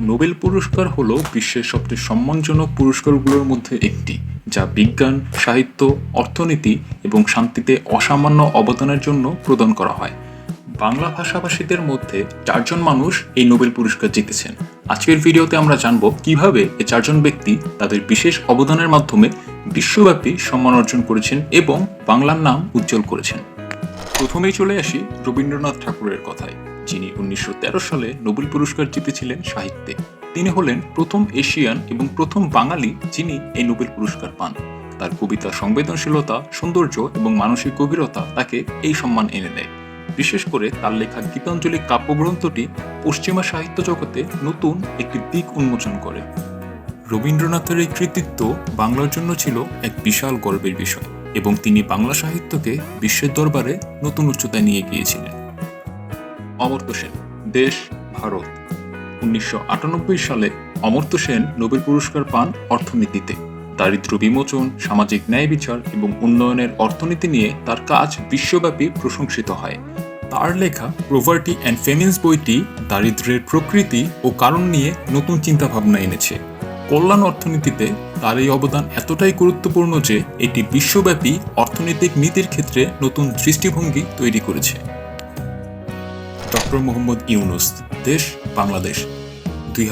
Nobel পুরস্কার হল বিশ্বের সবচেয়ে সম্মানজনক পুরস্কারগুলোর মধ্যে একটি, যা বিজ্ঞান, সাহিত্য, অর্থনীতি এবং শান্তিতে অসামান্য অবদানের জন্য প্রদান করা হয়। বাংলা ভাষাভাষীদের মধ্যে চারজন মানুষ এই নোবেল পুরস্কার জিতেছেন। আজকের ভিডিওতে আমরা জানব কীভাবে এ চারজন ব্যক্তি তাদের বিশেষ অবদানের মাধ্যমে বিশ্বব্যাপী সম্মান অর্জন করেছেন এবং বাংলার নাম উজ্জ্বল করেছেন। প্রথমেই চলে আসি রবীন্দ্রনাথ ঠাকুরের কথায়। যিনি উনিশশো তেরো সালে নোবেল পুরস্কার জিতেছিলেন সাহিত্যে। তিনি হলেন প্রথম এশিয়ান এবং প্রথম বাঙালি যিনি এই নোবেল পুরস্কার পান। তার কবিতা সংবেদনশীলতা, সৌন্দর্য এবং মানসিক গভীরতা তাকে এই সম্মান এনে দেয়। বিশেষ করে তার লেখা গীতাঞ্জলি কাব্যগ্রন্থটি পশ্চিমা সাহিত্য জগতে নতুন একটি দিক উন্মোচন করে। রবীন্দ্রনাথের এই কৃতিত্ব বাংলার জন্য ছিল এক বিশাল গর্বের বিষয় এবং তিনি বাংলা সাহিত্যকে বিশ্বের দরবারে নতুন উচ্চতায় নিয়ে গিয়েছিলেন। অমর্ত্য সেন, দেশ, ভারত। উনিশশো আটানব্বই সালে অমর্ত্য সেন নোবেল পুরস্কার পান অর্থনীতিতে। দারিদ্র বিমোচন, সামাজিক ন্যায় বিচার এবং উন্নয়নের অর্থনীতি নিয়ে তার কাজ বিশ্বব্যাপী প্রশংসিত হয়। তার লেখা প্রভার্টি অ্যান্ড ফেমিন্স বইটি দারিদ্র্যের প্রকৃতি ও কারণ নিয়ে নতুন চিন্তাভাবনা এনেছে। কল্যাণ অর্থনীতিতে তার এই অবদান এতটাই গুরুত্বপূর্ণ যে এটি বিশ্বব্যাপী অর্থনৈতিক নীতির ক্ষেত্রে নতুন দৃষ্টিভঙ্গি তৈরি করেছে। ডক্টর মোহাম্মদ ইউনুস, দেশ বাংলাদেশ। দুই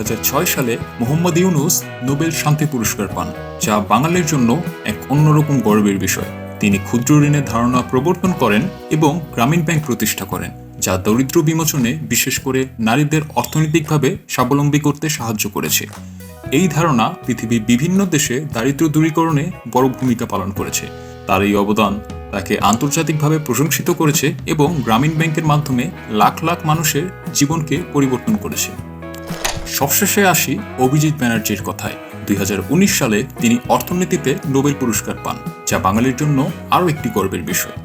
সালে মোহাম্মদ ইউনুস নোবেল শান্তি পুরস্কার পান, যা বাঙালির জন্য এক অন্যরকম গর্বের বিষয়। তিনি ক্ষুদ্র ঋণের ধারণা প্রবর্তন করেন এবং গ্রামীণ ব্যাংক প্রতিষ্ঠা করেন, যা দরিদ্র বিমোচনে বিশেষ করে নারীদের অর্থনৈতিকভাবে স্বাবলম্বী করতে সাহায্য করেছে। এই ধারণা পৃথিবীর বিভিন্ন দেশে দারিদ্র দূরীকরণে বড় ভূমিকা পালন করেছে। তার এই অবদান তাকে আন্তর্জাতিকভাবে প্রশংসিত করেছে এবং গ্রামীণ ব্যাংকের মাধ্যমে লাখ লাখ মানুষের জীবনকে পরিবর্তন করেছে। সবশেষে আসি অভিজিৎ ব্যানার্জির কথায়। দুই হাজার উনিশ সালে তিনি অর্থনীতিতে নোবেল পুরস্কার পান, যা বাঙালির জন্য আরও একটি গর্বের বিষয়।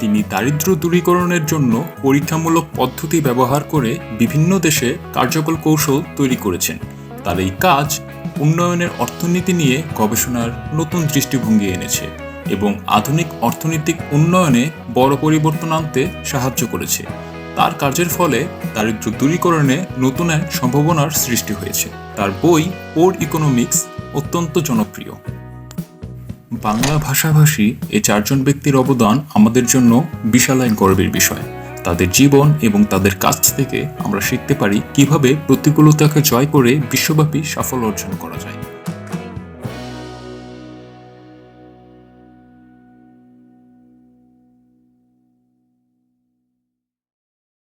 তিনি দারিদ্র দূরীকরণের জন্য পরীক্ষামূলক পদ্ধতি ব্যবহার করে বিভিন্ন দেশে কার্যকর কৌশল তৈরি করেছেন। তার এই কাজ উন্নয়নের অর্থনীতি নিয়ে গবেষণার নতুন দৃষ্টিভঙ্গি এনেছে। এবং আধুনিক অর্থনৈতিক উন্নয়নে বড় পরিবর্তন আনতে সাহায্য করেছে। তার কাজের ফলে দারিদ্র দূরীকরণে নতুন এক সম্ভাবনার সৃষ্টি হয়েছে। তার বই পোর ইকোনমিক্স অত্যন্ত জনপ্রিয়। বাংলা ভাষাভাষী এই চারজন ব্যক্তির অবদান আমাদের জন্য বিশাল এক গর্বের বিষয়। তাদের জীবন এবং তাদের কাছ থেকে আমরা শিখতে পারি কীভাবে প্রতিকূলতাকে জয় করে বিশ্বব্যাপী সাফল্য অর্জন করা যায়।